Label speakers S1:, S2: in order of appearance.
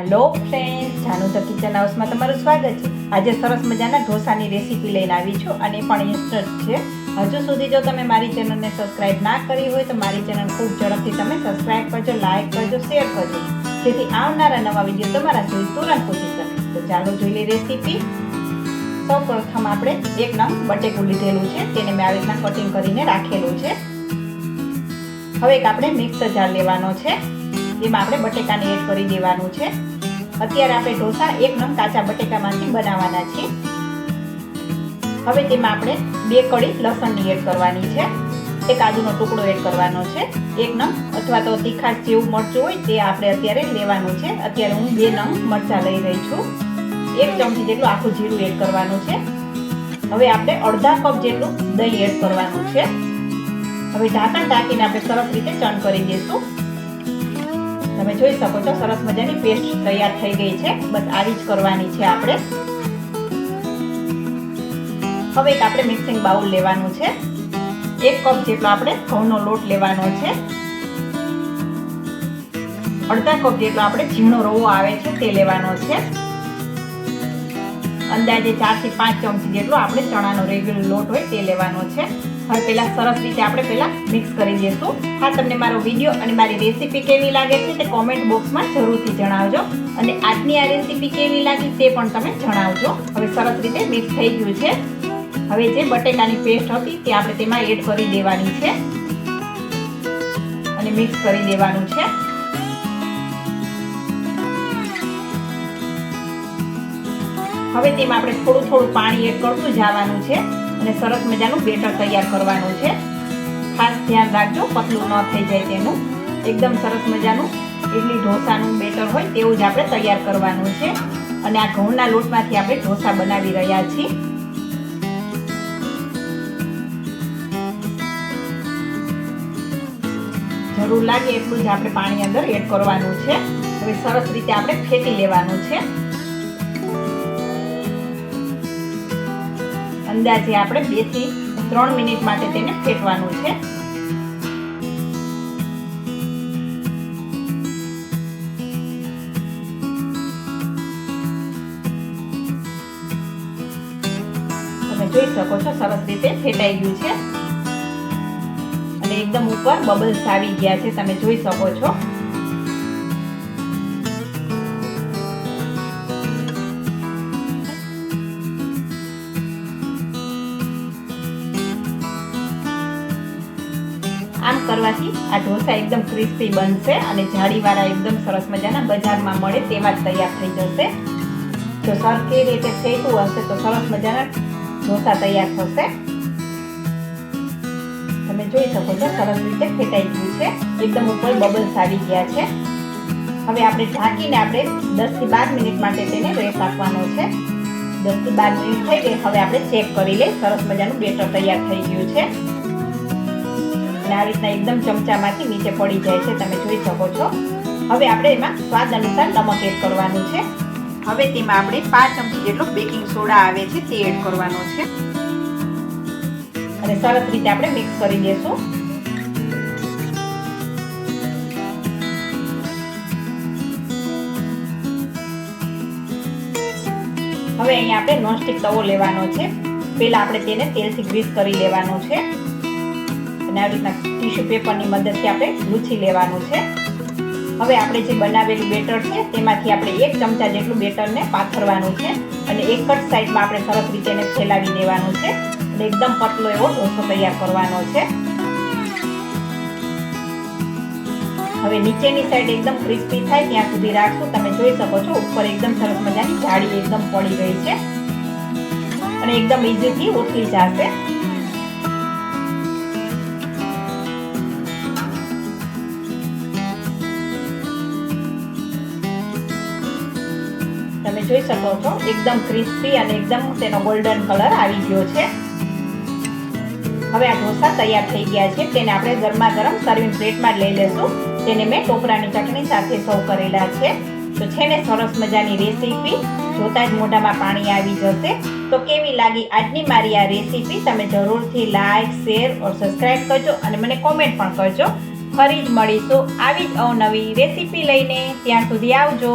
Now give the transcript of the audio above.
S1: Hello friend Janu the kitchen હાઉસમાં તમારું સ્વાગત છે. આજે સરસ મજાના ઢોસાની રેસીપી લઈને આવી છું અને એ પણ ઇન્સ્ટન્ટ છે. હજુ સુધી જો તમે મારી ચેનલને સબસ્ક્રાઇબ ના કરી હોય તો મારી ચેનલ ખૂબ ઝડપથી તમે સબસ્ક્રાઇબ કરજો લાઇક કરજો શેર કરજો. જેથી આવનારા નવા વીડિયો તમારા સુધી તુરંત પહોંચી શકે. તો ચાલો જોઈ લઈએ રેસીપી સૌ પ્રથમ આપણે એક નંગ બટેકું લીધેલું છે. તેને મેં આવી રીતના કટિંગ કરીને રાખેલું છે. હવે એક આપણે મિક્સર જાર લેવાનો છે. એમાં આપણે બટેકાને એડ કરી દેવાનું છે. અત્યારે આપણે ઢોસા એક નંગ કાચા બટેકામાંથી બનાવવાના છીએ. હવે તેમાં આપણે બે કળી લસણની એડ કરવાની છે. એ કાજુનો ટુકડો એડ કરવાનો છે. એક નંગ અથવા તો તીખાટ જેવું મરચું હોય તે આપણે અત્યારે લેવાનું છે. અત્યારે હું બે નંગ મરચાં લઈ રહી છું. એક ચમચી જેટલું આખું જીરું એડ કરવાનું છે. હવે આપણે અડધા કપ જેટલું દહીં એડ કરવાનું છે. હવે ઢાંકણ ઢાંકીને આપણે સરસ રીતે ચણ કરી દઈશું. તમે જોઈ શકો છો, સરસ મજાની પેસ્ટ તૈયાર થઈ ગઈ છે. બસ આવી જ કરવાની છે આપણે. હવે એક આપણે મિક્સિંગ બાઉલ લેવાનું છે. એક કપ જેટલો આપણે ઘઉંનો લોટ લેવાનો છે. અડધા કપ જેટલો આપણે ઝીણો રવો આવે છે તે લેવાનો છે. અંદાજે ચારથી પાંચ ચમચી જેટલો આપણે ચણાનો રેગ્યુલર લોટ હોય તે લેવાનો છે. હવે પહેલાં સરસ રીતે આપણે પહેલાં મિક્સ કરી દઈશું હા, તમને મારો વીડિયો અને મારી રેસીપી કેવી લાગે છે તે કોમેન્ટ બોક્સમાં જરૂરથી જણાવજો. અને આજની આ રેસીપી કેવી લાગી તે પણ તમે જણાવજો. હવે સરસ રીતે મિક્સ થઈ ગયું છે. હવે જે બટેકાની પેસ્ટ હતી તે આપણે તેમાં એડ કરી દેવાની છે. અને મિક્સ કરી દેવાનું છે. હવે તેમાં આપણે થોડું થોડું પાણી એડ કરતું જવાનું છે અને સરસ મજાનું બેટર તૈયાર કરવાનું છે. ખાસ ધ્યાન રાખજો, પતલું ન થઈ જાય તેનું. એકદમ સરસ મજાનું ઇડલી ઢોસાનું બેટર હોય તેવું જ આપણે તૈયાર કરવાનું છે. અને આ ઘઉંના લોટમાંથી આપણે ઢોસા બનાવી રહ્યા છીએ. જરૂર લાગે એટલું જ આપણે પાણી અંદર એડ કરવાનું છે. હવે સરસ રીતે આપણે ફેટી લેવાનું છે. અંદાજે આપણે બેથી ત્રણ મિનિટ માટે તેને ફેટવાનું છે. તમે જોઈ શકો છો, સરસ રીતે ફેટાઈ ગયું છે. અને એકદમ ઉપર બબલ્સ આવી ગયા છે, તમે જોઈ શકો છો. આમ કરવાથી આ ઢોસા એકદમ ક્રિસ્પી બનશે અને જાળીવાળા એકદમ સરસ મજાના બજારમાં મળે તેવા જ તૈયાર થઈ જશે. જો સરખી રીતે ફેટવું હશે તો સરસ મજાના ઢોસા તૈયાર થશે. તમે જોઈ શકો છો સરસ રીતે ફેટાઈ ગયું છે. એકદમ ઉપર બબલ્સ આવી ગયા છે. હવે આપણે ઢાંકીને આપણે દસથી બાર મિનિટ માટે તેને રેસ આપવાનો છે. દસથી બાર મિનિટ થઈ ગઈ. હવે આપણે ચેક કરી લઈએ. સરસ મજાનું બેટર તૈયાર થઈ ગયું છે. અને આ રીતના એકદમ ચમચામાંથી નીચે પડી જાય છે, તમે જોઈ શકો છો. હવે આપણે એમાં સ્વાદ અનુસાર નમક એડ કરવાનું છે. હવે તેમાં આપણે પાંચ ચમચી જેટલો બેકિંગ સોડા આવે છે, તે એડ કરવાનો છે. અને સરસ રીતે આપણે મિક્સ કરી દઈશું હવે અહીંયા આપણે નોનસ્ટિક તવો લેવાનો છે. પહેલા આપણે તેને તેલથી ગ્રીસ કરી લેવાનો છે. અને આવી રીતના ટીશ્યુ પેપરની મદદથી આપણે લૂછી લેવાનું છે. હવે આપણે જે બનાવેલું બેટર છે, તેમાંથી આપણે એક ચમચા જેટલું બેટરને પાથરવાનું છે અને એક જ સાઈડમાં આપણે સરસ રીતે એને ફેલાવી દેવાનું છે અને એકદમ પતલો એવો ઢોસો તૈયાર કરવાનો છે. હવે નીચેની સાઈડ એકદમ ક્રિસ્પી થાય ત્યાં સુધી રાખશું. તમે જોઈ શકો છો, ઉપર એકદમ સરસ મજાની જાળી એકદમ પડી ગઈ છે અને એકદમ ઇઝીથી ઉઠી જશે. જોઈ શકો છો. એકદમ ક્રિસ્પી અને એકદમ તેનો ગોલ્ડન કલર આવી ગયો છે. હવે આ ઢોસા તૈયાર થઈ ગયા છે. તેને આપણે ગરમા ગરમ સર્વિંગ પ્લેટમાં લઈ લેશું. તેને મેં ટોપરાની ચટણી સાથે સર્વ કરેલા છે. તો છે ને સરસ મજાની રેસીપી જોતા જ મોઢામાં પાણી આવી જશે. તો કેવી લાગી આજની મારી આ રેસીપી તમે જરૂરથી લાઈક શેર ઓર સબસ્ક્રાઈબ કરજો અને મને કોમેન્ટ પણ કરજો. ફરી જ મળીશું આવી જ અવનવી રેસીપી લઈને. ત્યાં સુધી આવજો.